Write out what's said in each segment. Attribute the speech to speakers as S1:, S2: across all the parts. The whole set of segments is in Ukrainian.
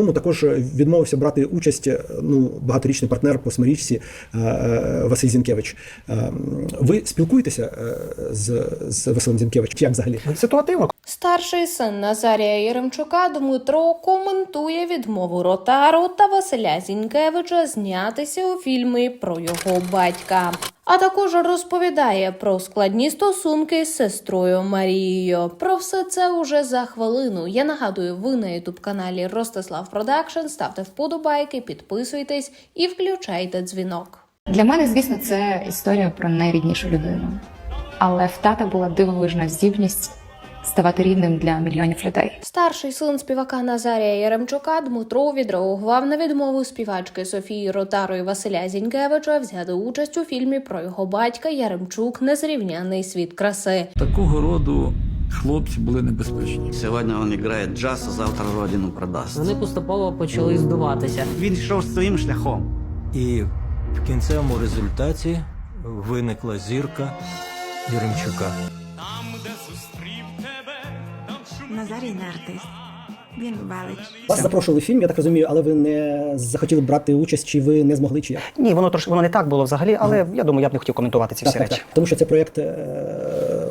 S1: Тому також відмовився брати участь е, ну, багаторічний партнер по Смирічці е, е, Василь Зінкевич. Ви спілкуєтеся з, з Василем Зінкевичем? Як взагалі?
S2: Ситуативно,
S3: Старший син Назарія Єремчука Дмитро коментує відмову Ротару та Василя Зінкевича знятися у фільмі про його батька. А також розповідає про складні стосунки з сестрою Марією. Про все це уже за хвилину. Я нагадую, ви на ютуб каналі Ростислав Продакшн. Ставте вподобайки, підписуйтесь і включайте дзвінок.
S4: Для мене, звісно, це історія про найріднішу людину. Але в тата була дивовижна здібність ставати рідним для мільйонів людей.
S3: Старший син співака Назарія Яремчука Дмитро відреагував на відмову співачки Софії Ротару і Василя Зінкевича взяти участь у фільмі про його батька Яремчук Незрівняний світ краси.
S5: Такого роду хлопці були небезпечні.
S6: Сьогодні він грає джаз, а завтра родину продасть.
S7: Вони поступово почали здуватися.
S6: Він йшов своїм шляхом.
S8: І в кінцевому результаті виникла зірка Єремчука.
S9: Назарій не артист. Він велич.
S1: Вас запрошували в фільм, я так розумію, але ви не захотіли брати участь, чи ви не змогли, чи як?
S2: ні, воно трошки воно не так було взагалі, але я думаю, я б не хотів коментувати ці всі
S1: Так, так,
S2: речі.
S1: так. Тому що це проєкт е,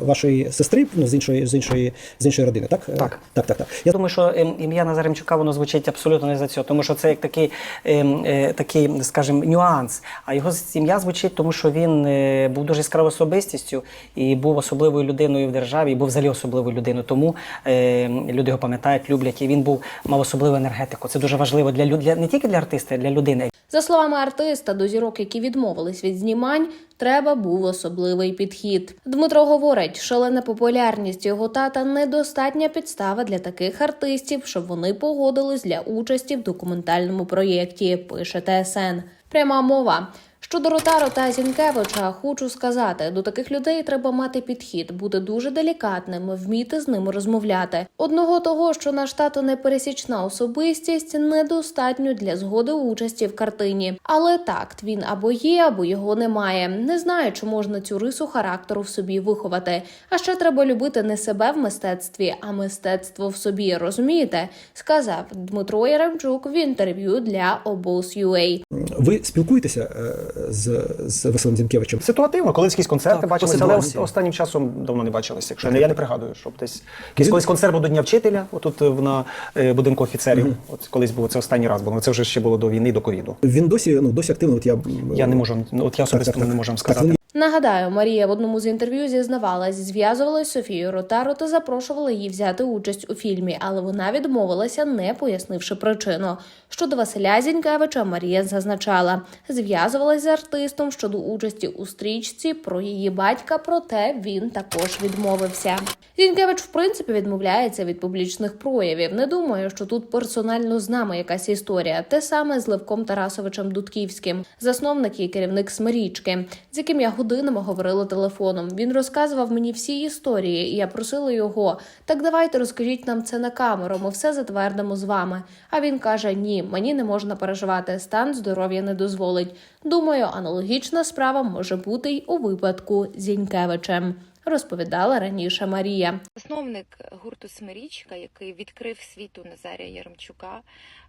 S1: вашої сестри, ну, з іншої, з іншої, з іншої родини, так?
S2: Так.
S1: Так, так, так.
S2: Я думаю, що ем, ім'я Назаремчука воно звучить абсолютно не за цього, тому що це як такий, ем, е, такий, скажімо, нюанс. А його ім'я звучить, тому що він е, був дуже яскравою особистістю і був особливою людиною в державі, і був взагалі особливою людиною. Тому е, люди його пам'ятають, люблять. І він був мав особливу енергетику. Це дуже важливо для, лю- для не тільки для артиста, а для людини.
S3: За словами артиста, до зірок, які відмовились від знімань, треба був особливий підхід. Дмитро говорить, шалена популярність його тата недостатня підстава для таких артистів, щоб вони погодились для участі в документальному проєкті. Пише ТСН. Пряма мова. Щодо Ротару та Зінкевича, хочу сказати, до таких людей треба мати підхід, бути дуже делікатним, вміти з ними розмовляти. Одного того, що наш тато непересічна особистість, недостатньо для згоди участі в картині. Але такт він або є, або його немає. Не знаю, чи можна цю рису характеру в собі виховати. А ще треба любити не себе в мистецтві, а мистецтво в собі. Розумієте? Сказав Дмитро Яремчук в інтерв'ю для Obos.ua.
S1: Ви спілкуєтеся е, з, з Василем Зінкевичем?
S2: Ситуативно, колись якісь концерти
S8: Так,
S2: бачилися, але
S8: ситуації.
S2: останнім часом давно не бачилися. Якщо не я не пригадую, щоб десь якийсь колись концерт був до Дня вчителя, отут в на е, будинку офіцерів. От колись було це останній раз, бо Це вже ще було до війни, до ковіду.
S1: Він досі, ну, досі активно. От я,
S2: Я не можу, ну, от я особисто
S1: так, так.
S2: не можу сказати.
S1: Так,
S3: Нагадаю, Марія в одному з інтерв'ю зізнавалась, зв'язувалась з Софією Ротару та запрошувала її взяти участь у фільмі, але вона відмовилася, не пояснивши причину. Щодо Василя Зінкевича, Марія зазначала, зв'язувалась з артистом щодо участі у стрічці про її батька, проте він також відмовився. Зінкевич, в принципі, відмовляється від публічних проявів. Не думаю, що тут персонально з нами якась історія. Те саме з Левком Тарасовичем Дудківським, засновник і керівник Смирічки, з яким я годинами говорили телефоном. Він розказував мені всі історії, і я просила його: так давайте розкажіть нам це на камеру. Ми все затвердимо з вами. А він каже: Ні, мені не можна переживати. Стан здоров'я не дозволить. Думаю, аналогічна справа може бути й у випадку з Зінькевичем. Розповідала раніше Марія.
S10: Засновник гурту Смирічка, який відкрив світу Назарія Яремчука,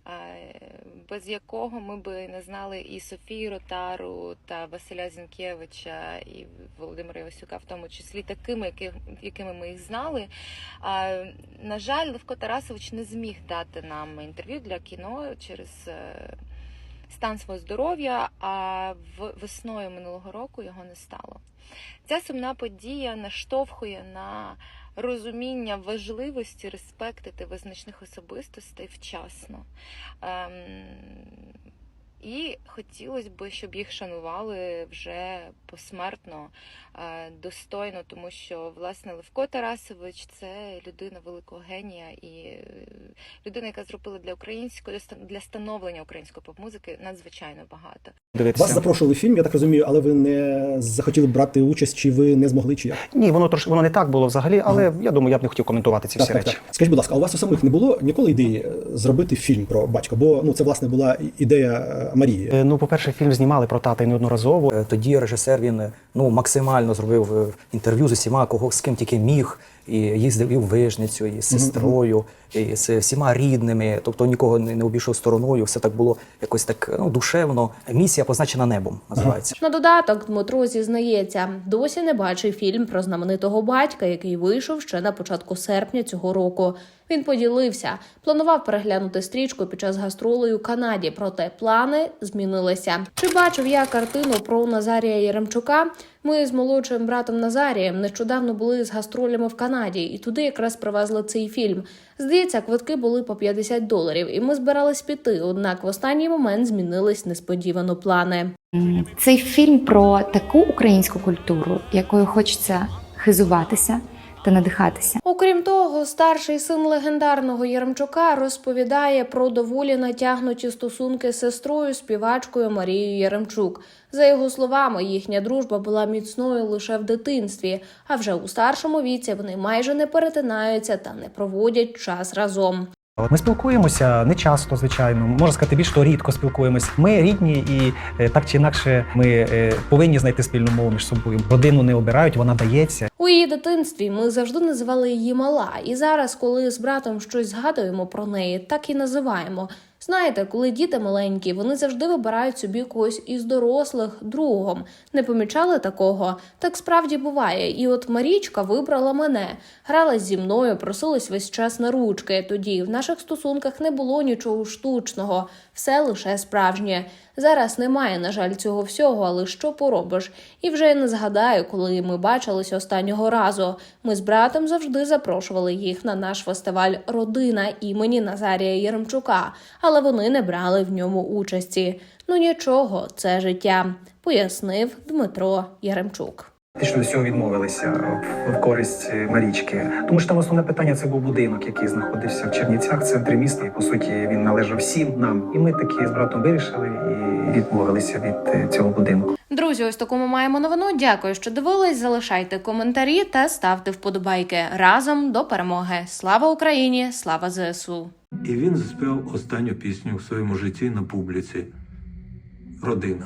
S10: е, без якого ми би не знали і Софію Ротару та Василя Зінкевича, і Володимира Івасюка, в тому числі такими, які- якими ми їх знали. На жаль, Левко Тарасович не зміг дати нам інтерв'ю для кіно через е, стан свого здоров'я, а в- весною минулого року його не стало. Ця сумна подія наштовхує на розуміння важливості респектити визначних особистостей вчасно. Ем, і хотілося б, щоб їх шанували вже посмертно, е, достойно, тому що власне Левко Тарасович це людина великого генія і е, людина, яка зробила для української для становлення української поп-музики надзвичайно багато.
S2: Дивитися.
S1: Вас запрошували в фільм, я так розумію, але ви не захотіли брати участь, чи ви не змогли, чи як?
S2: Ні, воно трошки воно не так було взагалі, але я думаю, я б не хотів коментувати ці
S1: Так,
S2: всі
S1: так,
S2: речі.
S1: так. Скажіть, будь ласка, а у вас у самих не було ніколи ідеї е, зробити фільм про батька? Бо ну це власне була ідея Марії.
S2: Е, Ну, по-перше, фільм знімали про тата неодноразово.
S8: Е, Тоді режисер він е, ну максимально зробив інтерв'ю з усіма, кого з ким тільки міг.
S11: І їздив і в Вижницю, і з сестрою, і з всіма рідними. Тобто нікого не, не обійшов стороною. Все так було якось так ну, душевно. Місія позначена небом називається.
S3: На додаток Дмитро зізнається, досі не бачив фільм про знаменитого батька, який вийшов ще на початку серпня цього року. Він поділився, планував переглянути стрічку під час гастролей у Канаді, проте плани змінилися. Чи бачив я картину про Назарія Яремчука? Ми з молодшим братом Назарієм нещодавно були з гастролями в Канаді, і туди якраз привезли цей фільм. Здається, квитки були по 50 доларів, і ми збирались піти. Однак в останній момент змінились несподівано плани.
S4: Цей фільм про таку українську культуру, якою хочеться хизуватися та надихатися.
S3: Окрім того, старший син легендарного Яремчука розповідає про доволі натягнуті стосунки з сестрою співачкою Марією Яремчук. За його словами, їхня дружба була міцною лише в дитинстві, а вже у старшому віці вони майже не перетинаються та не проводять час разом.
S12: Ми спілкуємося не часто, звичайно. Можна сказати, більш то рідко спілкуємось. Ми рідні, і е, так чи інакше ми е, повинні знайти спільну мову між собою. Родину не обирають, вона дається.
S3: У її дитинстві ми завжди називали її мала, і зараз, коли з братом щось згадуємо про неї, так і називаємо. Знаєте, коли діти маленькі, вони завжди вибирають собі когось із дорослих другом. Не помічали такого? Так справді буває. І от Марічка вибрала мене, гралась зі мною, просилась весь час на ручки. Тоді в наших стосунках не було нічого штучного, все лише справжнє. Зараз немає, на жаль, цього всього, але що поробиш? І вже я не згадаю, коли ми бачились останнього разу. Ми з братом завжди запрошували їх на наш фестиваль Родина імені Назарія Єремчука, але вони не брали в ньому участі. Ну нічого, це життя, пояснив Дмитро Яремчук.
S12: Фактично до цього відмовилися в, в користь Марічки. Тому що там основне питання це був будинок, який знаходився в Чернівцях, в центрі міста. І по суті він належав всім нам. І ми таки з братом вирішили і відмовилися від е, цього будинку.
S3: Друзі, ось таку ми маємо новину. Дякую, що дивились. Залишайте коментарі та ставте вподобайки. Разом до перемоги. Слава Україні! Слава ЗСУ!
S8: І він заспівав останню пісню у своєму житті на публіці Родина.